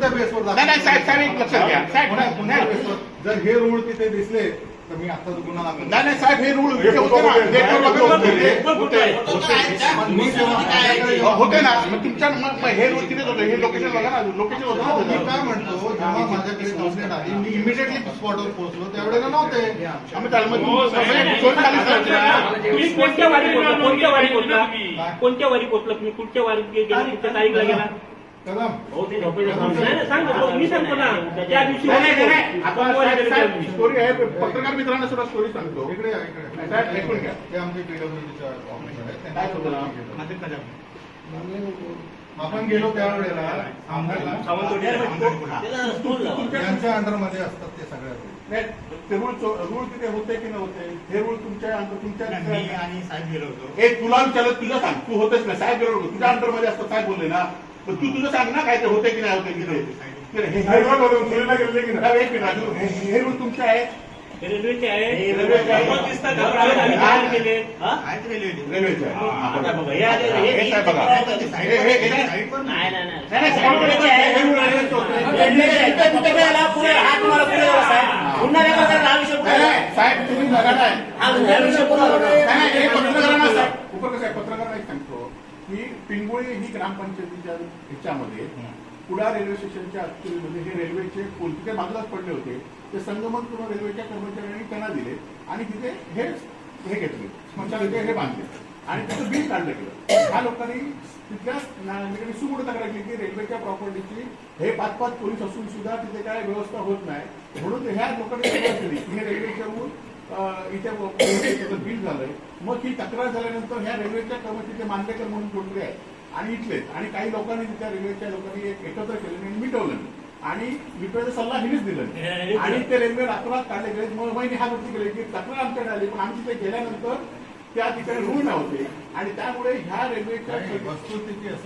बेसवर नाही नाही साहेब साहेब एक लक्षात घ्या साहेब कोण्या- कोणत्या नाही बेसवर? जर हे रूळ तिथे दिसले तर मी आता गुन्हा दाखल नाही, नाही साहेब हे रूल होते ना नेटवर्क वगैरे होते. होते पण मी जेव्हा माझ्याकडे हो- होते ना मग तुमच्या मग मग हे रूल तिथेच होते हे लोकेशन बघा ना लोकेशन होतं ना मी. काय म्हणतो जेव्हा माझ्याकडे कंप्लेंट आली मी इमिडिएटली स्पॉटवर पोहोचलो त्यावेळेला नव्हते आम्ही त्याला मग तुम्ही- चोरी झाली सर. तुम्ही कोणत्या वारी पोचला कोणत्या वारी कोणत्या वारी पोचला तुम्ही कुठच्या वारी गेला कुठच्या तारीखला गेला कदम नाही नाही, सांगतो मी सांगतो ना. त्या दिवशी नाही, नाही, नाही. आपण साहेब- गेलो साहेब. स्टोरी आहे पत्रकार मित्रांना सुद्धा स्टोरी सांगतो. इकडे या, इकडे. नाही, साहेब, ऐकून घ्या. ते आमचे पीडब्ल्यूडीच्या काय केली. आपण गेलो त्यावेळेला आम्हाला यांच्या अंडरमध्ये असतात ते सगळ्या नाही, ते रूल रूल तिथे होते की नव्हते? हे रूल तुमच्या अंडर तुमच्या आणि साहेब गेलो होतो. हे तुला विचारलं तुझं सांग. तू होतेच ना साहेब बरोबर होतं. तुझ्या अंडरमध्ये असतं साहेब बोलले ना. तू तुझं सांग ना काय ते होते की नाही होते की नाही हे- हे- हे बघून गेलेले की नाही? एक मिनिट राजू, हे- हे रूल तुमचे आहे रेल्वेचे आहे हे रेल्वेचे आहे. गेले हा? बघा, हे हे- हे साहेब बघा हे- हे- हे-. हे गेला, हा गेला. पुन्हा हा गेला. तुम्ही लगाड आहे हा हा विषय पुढे गेला. नाही, नाही, हे पत्रकारांना साहेब उपर कसं आहे पत्रकारांना एक सांगतो की पिंगोळी ही ग्रामपंचायतीच्या ह्याच्यामध्ये कुडा रेल्वे स्टेशनच्या मध्ये हे रेल्वेचे पूल तिथे बाजूलाच पडले होते. ते संगमन किंवा रेल्वेच्या कर्मचाऱ्यांनी त्यांना दिले आणि तिथे हे हे घेतले स्मशानभूमी हे बांधले. आणि त्याचं बिल काढलं गेलं. ह्या लोकांनी तिथल्या नागरिकांनी तक्रार केली की रेल्वेच्या प्रॉपर्टीची हे पाच पाच पोलीस असून सुद्धा तिथे काय व्यवस्था होत नाही. म्हणून ह्या लोकांनी तक्रार केली. की हे रेल्वेच्या अं, इथे बिल झालंय. मग ही तक्रार झाल्यानंतर ह्या रेल्वेच्या कर्मचारी मांडेकर म्हणून कोणतरी आहे आणि इथलेच. आणि काही लोकांनी त्या रेल्वेच्या लोकांनी एक एकत्र केलं आणि मिटवलं. आणि मिटवायचा सल्ला हिनेच दिला. आणि ते रेल्वे रातोरात काढले गेले. मग महिने हा गोष्टी केले की तक्रार आमच्याकडे आली. पण आम्ही तिथे गेल्यानंतर त्या ठिकाणी रूळ नव्हते. आणि त्यामुळे ह्या रेल्वेच्या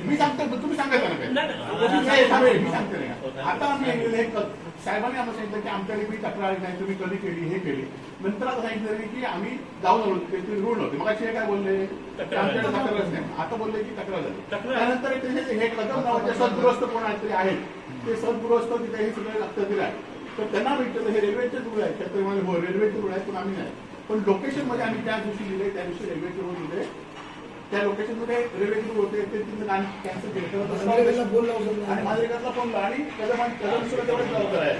मी सांगतो तुम्ही सांगायचं ना काय मी सांगते नाही. आता आम्ही हे साहेबांनी आम्हाला सांगितलं की आमच्याकडे मी तक्रार नाही तुम्ही कधी केली हे केली. नंतर आता सांगितलं की आम्ही जाऊन आलो ते रूळ नव्हते. मग असे काय बोलले? की आमच्याकडे तक्रारच नाही. आता बोलले की तक्रार झाली. तक्रार. त्यानंतर हे हे कदम नावाचे सद्गृहस्थ कोण आहेत तरी आहेत. ते सद्गृहस्थ तिथे हे सगळे लक्षात दिले आहे तर त्यांना भेटलं हे रेल्वेचे रूळ आहेत. त्यात म्हणजे हो रेल्वेचे रूळ आहेत पण आम्ही नाही. पण लोकेशनमध्ये आम्ही त्या दिवशी दिले त्या दिवशी रेल्वेचे रूळ दिले त्या लोकेशनमध्ये रेल्वेचे रूळ होते ते तिथं कॅन्सल केले. आणि माझ्या फोन लावला आणि कदम सुद्धा तेवढंच जबाबदार आहे